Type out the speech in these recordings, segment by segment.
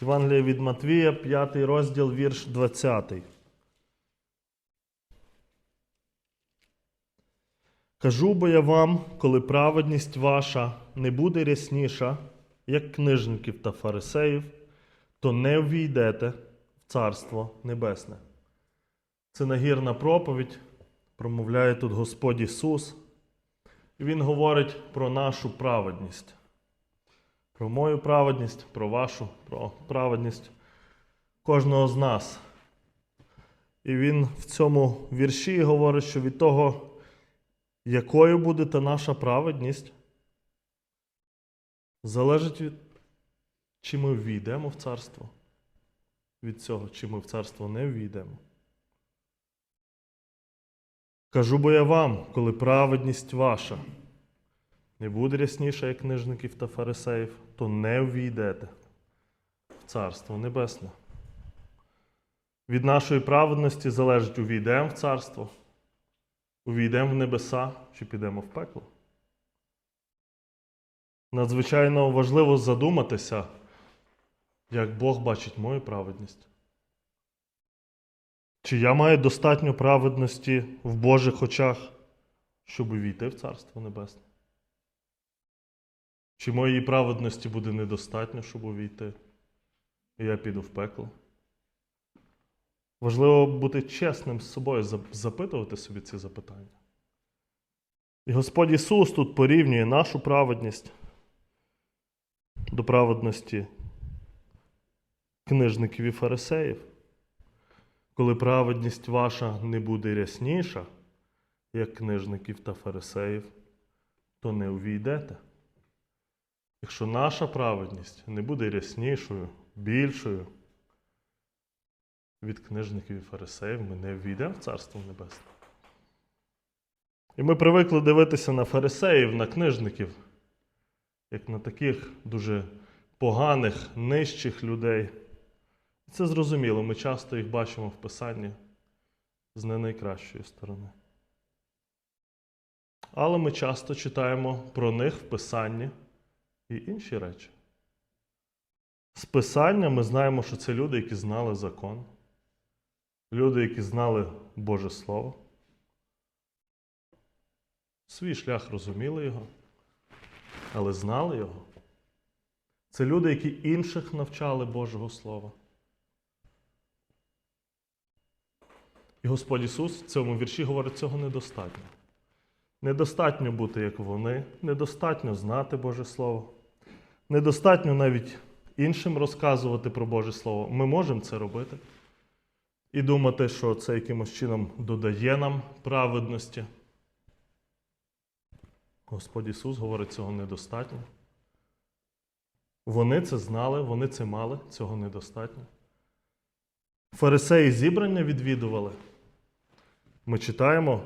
Євангелія від Матвія, 5 розділ, вірш 20. Кажу бо я вам, коли праведність ваша не буде рясніша, як книжників та фарисеїв, то не ввійдете в Царство Небесне. Це нагірна проповідь, промовляє тут Господь Ісус. І Він говорить про нашу праведність. Про мою праведність, про вашу про праведність кожного з нас. І він в цьому вірші говорить, що від того, якою буде та наша праведність, залежить від, чи ми ввійдемо в царство. Від цього, чи ми в царство не ввійдемо. Кажу бо я вам, коли праведність ваша не буде рясніша, як книжників та фарисеїв, то не ввійдете в Царство Небесне. Від нашої праведності залежить, увійдемо в царство, увійдемо в небеса чи підемо в пекло. Надзвичайно важливо задуматися, як Бог бачить мою праведність. Чи я маю достатньо праведності в Божих очах, щоб увійти в Царство Небесне? Чи моєї праведності буде недостатньо, щоб увійти, і я піду в пекло? Важливо бути чесним з собою, запитувати собі ці запитання. І Господь Ісус тут порівнює нашу праведність до праведності книжників і фарисеїв. Коли праведність ваша не буде рясніша, як книжників та фарисеїв, то не увійдете. Якщо наша праведність не буде ряснішою, більшою від книжників і фарисеїв, ми не ввійдемо в Царство Небесне. І ми привикли дивитися на фарисеїв, на книжників, як на таких дуже поганих, нижчих людей. І це зрозуміло, ми часто їх бачимо в Писанні з не найкращої сторони. Але ми часто читаємо про них в Писанні і інші речі. З Писання ми знаємо, що це люди, які знали закон, люди, які знали Боже Слово. Свій шлях розуміли його, але знали його. Це люди, які інших навчали Божого Слова. І Господь Ісус в цьому вірші говорить, цього недостатньо. Недостатньо бути як вони, недостатньо знати Боже Слово, недостатньо навіть іншим розказувати про Боже Слово. Ми можемо це робити і думати, що це якимось чином додає нам праведності. Господь Ісус говорить, цього недостатньо. Вони це знали, вони це мали, цього недостатньо. Фарисеї зібрання відвідували. Ми читаємо,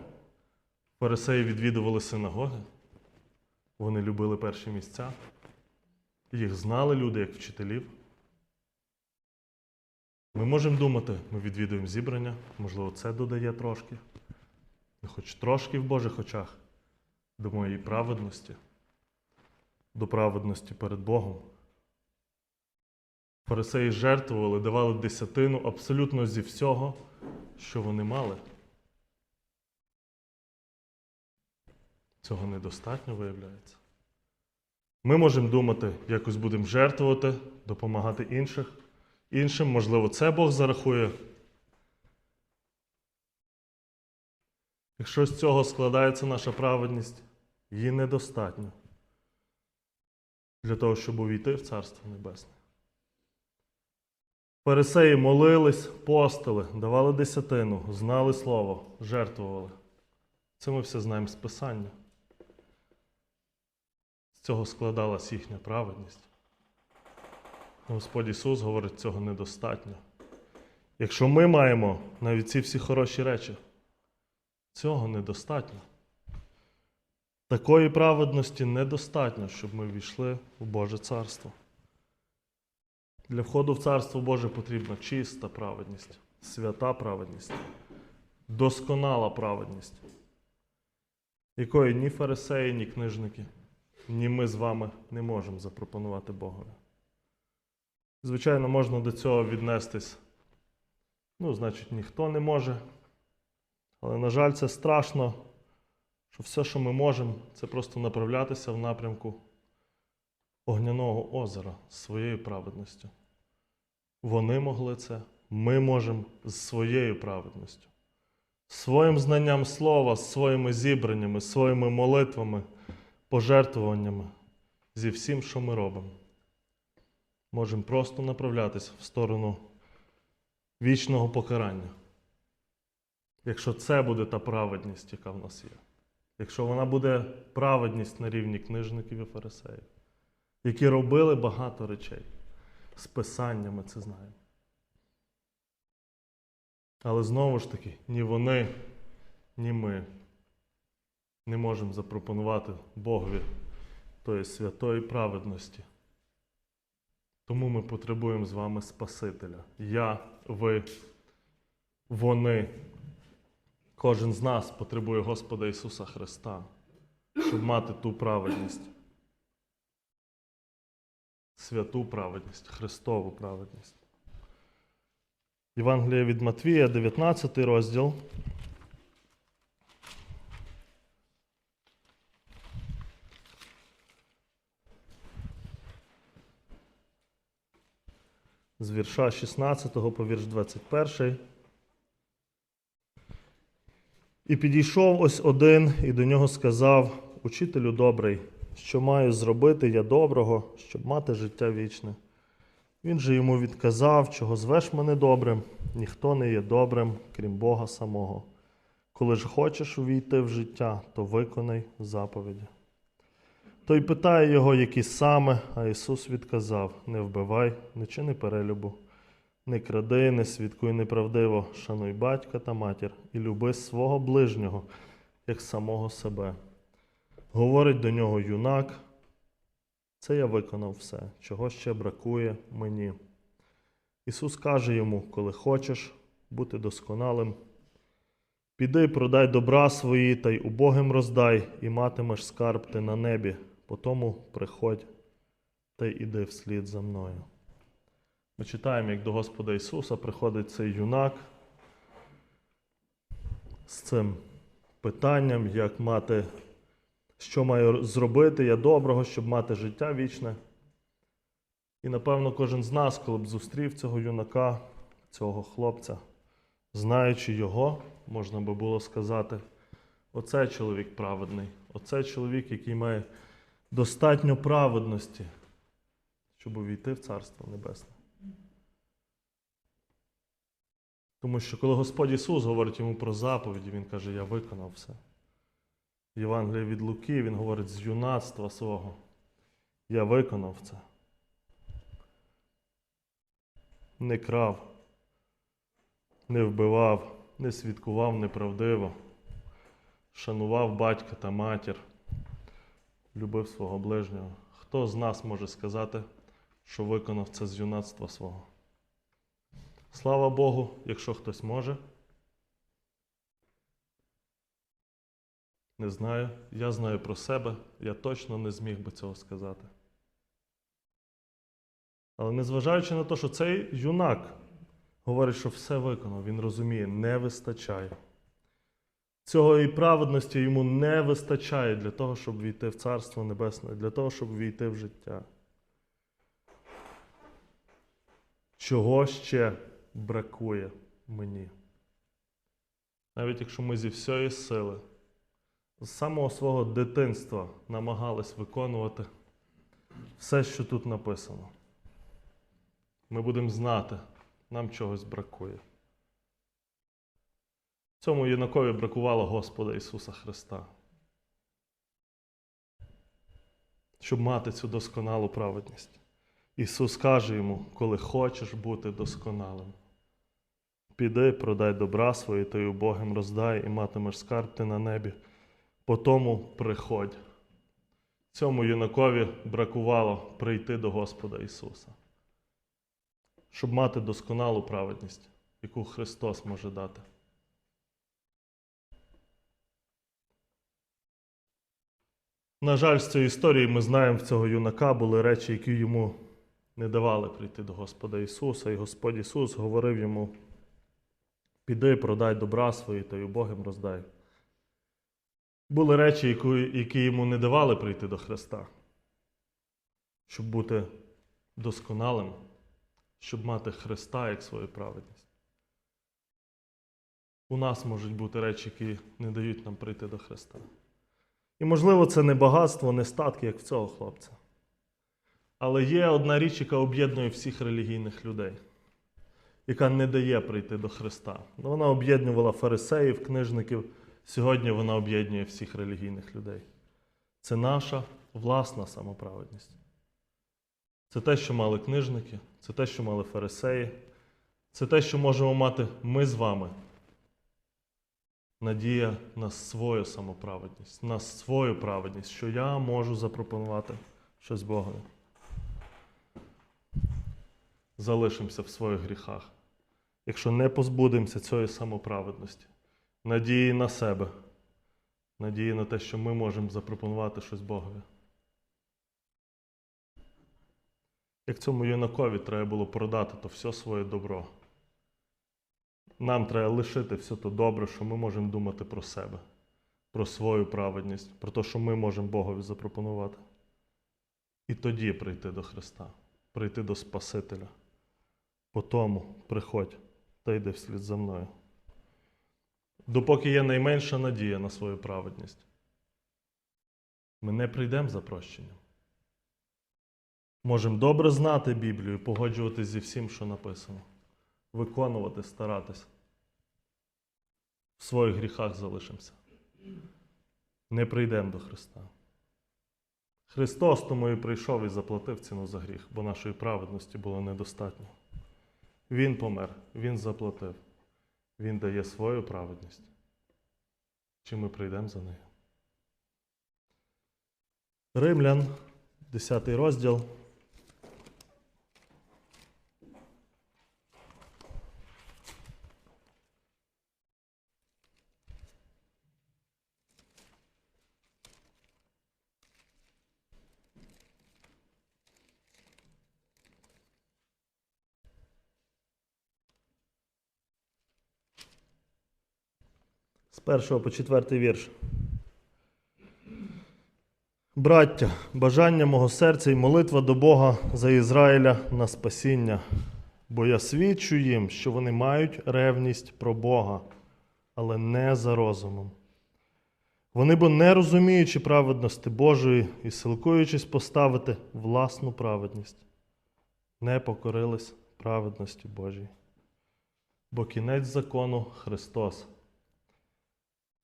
фарисеї відвідували синагоги, вони любили перші місця, їх знали люди як вчителів. Ми можемо думати, ми відвідуємо зібрання, можливо, це додає трошки, ну, хоч трошки в Божих очах до моєї праведності, до праведності перед Богом. Фарисеї жертвували, давали десятину абсолютно зі всього, що вони мали. Цього недостатньо виявляється. Ми можемо думати, якось будемо жертвувати, допомагати інших, іншим. Можливо, це Бог зарахує. Якщо з цього складається наша праведність, її недостатньо для того, щоб увійти в Царство Небесне. Фарисеї молились, постили, давали десятину, знали слово, жертвували. Це ми все знаємо з Писання. Цього складалась їхня праведність. Господь Ісус говорить, цього недостатньо. Якщо ми маємо навіть ці всі хороші речі, цього недостатньо. Такої праведності недостатньо, щоб ми війшли в Боже Царство. Для входу в Царство Боже потрібна чиста праведність, свята праведність, досконала праведність, якої ні фарисеї, ні книжники, ні ми з вами не можемо запропонувати Богові. Звичайно, можна до цього віднестись. Ну, значить, ніхто не може. Але, на жаль, це страшно, що все, що ми можемо, це просто направлятися в напрямку огняного озера з своєю праведністю. Вони могли це, ми можемо з своєю праведністю, своїм знанням слова, своїми зібраннями, своїми молитвами, пожертвуваннями, зі всім, що ми робимо. Можемо просто направлятися в сторону вічного покарання. Якщо це буде та праведність, яка в нас є. Якщо вона буде праведність на рівні книжників і фарисеїв, які робили багато речей. З писаннями це знаємо. Але знову ж таки, ні вони, ні ми не можемо запропонувати Богові тої святої праведності. Тому ми потребуємо з вами Спасителя. Я, ви, вони. Кожен з нас потребує Господа Ісуса Христа, щоб мати ту праведність. Святу праведність, Христову праведність. Євангеліє від Матвія, 19 розділ. З вірша 16 по вірш 21. І підійшов ось один і до нього сказав: Учителю добрий, що маю зробити я доброго, щоб мати життя вічне. Він же йому відказав, чого звеш мене добрим, ніхто не є добрим, крім Бога самого. Коли ж хочеш увійти в життя, то виконай заповіді. Той питає його, які саме, а Ісус відказав: Не вбивай, не чини перелюбу. Не кради, не свідкуй неправдиво, шануй батька та матір і люби свого ближнього, як самого себе. Говорить до нього юнак, це я виконав все, чого ще бракує мені. Ісус каже йому, коли хочеш бути досконалим, піди, продай добра свої та й убогим роздай, і матимеш скарб ти на небі, потому приходь й іди вслід за мною. Ми читаємо, як до Господа Ісуса приходить цей юнак з цим питанням, як мати, що маю зробити я доброго, щоб мати життя вічне. І напевно кожен з нас, коли б зустрів цього юнака, цього хлопця, знаючи його, можна би було сказати, оце чоловік праведний, оце чоловік, який має достатньо праведності, щоб увійти в Царство Небесне. Тому що коли Господь Ісус говорить йому про заповіді, Він каже, я виконав все. В Євангелії від Луки Він говорить з юнацтва свого. Я виконав це. Не крав, не вбивав, не свідкував неправдиво, шанував батька та матір, любив свого ближнього. Хто з нас може сказати, що виконав це з юнацтва свого? Слава Богу, якщо хтось може. Не знаю. Я знаю про себе, я точно не зміг би цього сказати. Але незважаючи на те, що цей юнак говорить, що все виконав, він розуміє, не вистачає. Цього і праведності йому не вистачає для того, щоб війти в Царство Небесне, для того, щоб війти в життя. Чого ще бракує мені? Навіть якщо ми зі всієї сили, з самого свого дитинства намагались виконувати все, що тут написано, ми будемо знати, нам чогось бракує. Цьому юнакові бракувало Господа Ісуса Христа. Щоб мати цю досконалу праведність. Ісус каже йому, коли хочеш бути досконалим. Піди, продай добра свої, та й убогим роздай, і матимеш скарб ти на небі. Потому приходь. Цьому юнакові бракувало прийти до Господа Ісуса, щоб мати досконалу праведність, яку Христос може дати. На жаль, з цієї історії ми знаємо, в цього юнака були речі, які йому не давали прийти до Господа Ісуса, і Господь Ісус говорив йому: піди, продай добра свої та й убогим роздай. Були речі, які- які йому не давали прийти до Христа, щоб бути досконалим, щоб мати Христа як свою праведність. У нас можуть бути речі, які не дають нам прийти до Христа. І, можливо, це не багатство, не статки, як в цього хлопця. Але є одна річ, яка об'єднує всіх релігійних людей, яка не дає прийти до Христа. Ну, Вона об'єднувала фарисеїв, книжників. Сьогодні вона об'єднує всіх релігійних людей. Це наша власна самоправедність. Це те, що мали книжники, це те, що мали фарисеї, це те, що можемо мати ми з вами. Надія на свою самоправедність, на свою праведність, що я можу запропонувати щось Богові. Залишимося в своїх гріхах. Якщо не позбудемося цієї самоправедності, надії на себе, надії на те, що ми можемо запропонувати щось Богові. Як цьому юнакові треба було продати то все своє добро. Нам треба лишити все то добре, що ми можемо думати про себе, про свою праведність, про те, що ми можемо Богові запропонувати. І тоді прийти до Христа, прийти до Спасителя. По тому приходь та йди вслід за мною. Допоки є найменша надія на свою праведність, ми не прийдемо за прощенням. Можемо добре знати Біблію, погоджуватись зі всім, що написано, виконувати, старатись. В своїх гріхах залишимося. Не прийдемо до Христа. Христос тому і прийшов і заплатив ціну за гріх, бо нашої праведності було недостатньо. Він помер, Він заплатив. Він дає свою праведність. Чи ми прийдемо за нею? Римлян, 10 розділ. З першого по четвертий вірш. Браття, бажання мого серця і молитва до Бога за Ізраїля на спасіння, бо я свідчу їм, що вони мають ревність про Бога, але не за розумом. Вони бо не розуміючи праведності Божої і силкуючись поставити власну праведність, не покорились праведності Божій. Бо кінець закону Христос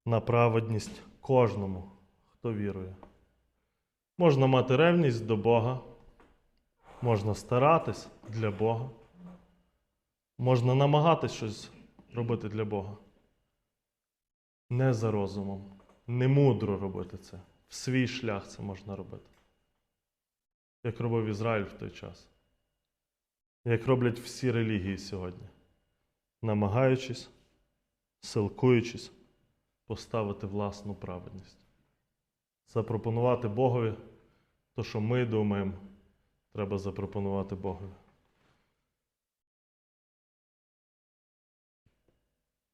на праведність кожному, хто вірує. Можна мати ревність до Бога, можна старатись для Бога, можна намагатись щось робити для Бога. Не за розумом, не мудро робити це. В свій шлях це можна робити. Як робив Ізраїль в той час. Як роблять всі релігії сьогодні, намагаючись, силкуючись поставити власну праведність. Запропонувати Богові то, що ми думаємо, треба запропонувати Богові.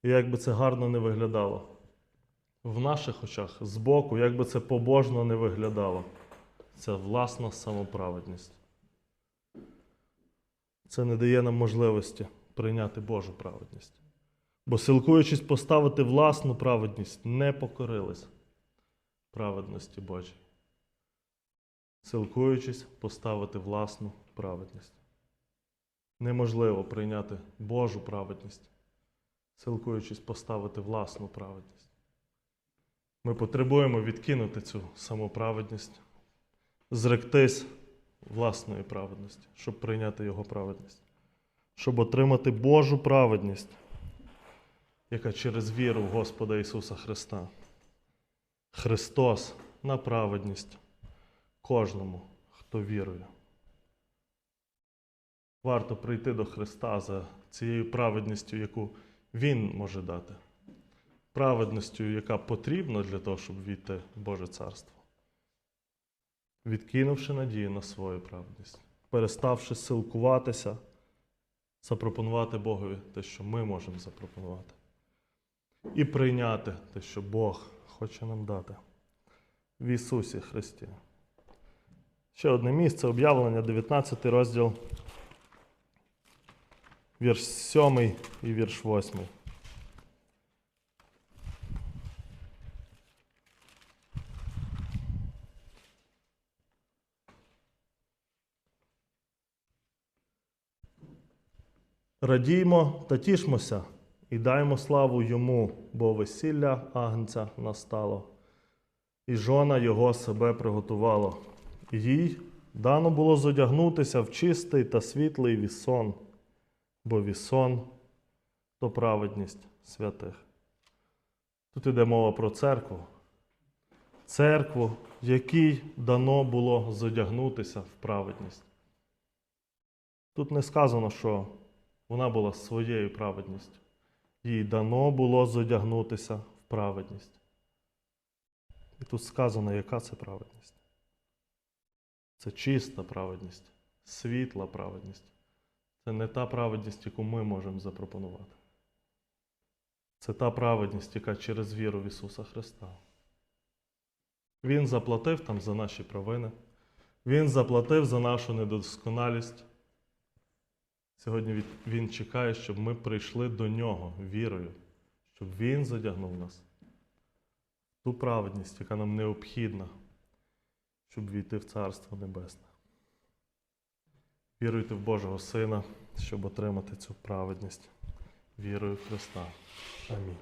І як би це гарно не виглядало, в наших очах, збоку, як би це побожно не виглядало, це власна самоправедність. Це не дає нам можливості прийняти Божу праведність. Бо силкуючись поставити власну праведність, не покорились праведності Божій. Силкуючись поставити власну праведність. Неможливо прийняти Божу праведність, силкуючись поставити власну праведність. Ми потребуємо відкинути цю самоправедність, зректись власної праведності, щоб прийняти Його праведність, щоб отримати Божу праведність яка через віру в Господа Ісуса Христа. Христос на праведність кожному, хто вірує. Варто прийти до Христа за цією праведністю, яку Він може дати. Праведністю, яка потрібна для того, щоб війти в Боже Царство. Відкинувши надію на свою праведність. переставши силкуватися, запропонувати Богові те, що ми можемо запропонувати. І прийняти те, що Бог хоче нам дати в Ісусі Христі. Ще одне місце об'явлення, 19 розділ, вірш 7 і вірш 8. Радіймо та тішмося і даймо славу йому, бо весілля агнця настало, і жона його себе приготувало. Їй дано було зодягнутися в чистий та світлий вісон, бо вісон то праведність святих. Тут іде мова про церкву. Церкву, якій дано було зодягнутися в праведність. Тут не сказано, що вона була своєю праведністю. Їй дано було зодягнутися в праведність. І тут сказано, яка це праведність. Це чиста праведність, світла праведність. Це не та праведність, яку ми можемо запропонувати. Це та праведність, яка через віру в Ісуса Христа. Він заплатив там за наші провини. Він заплатив за нашу недосконалість. Сьогодні Він чекає, щоб ми прийшли до Нього вірою, щоб Він задягнув нас в ту праведність, яка нам необхідна, щоб війти в Царство Небесне. Віруйте в Божого Сина, щоб отримати цю праведність. Вірою в Христа. Амінь.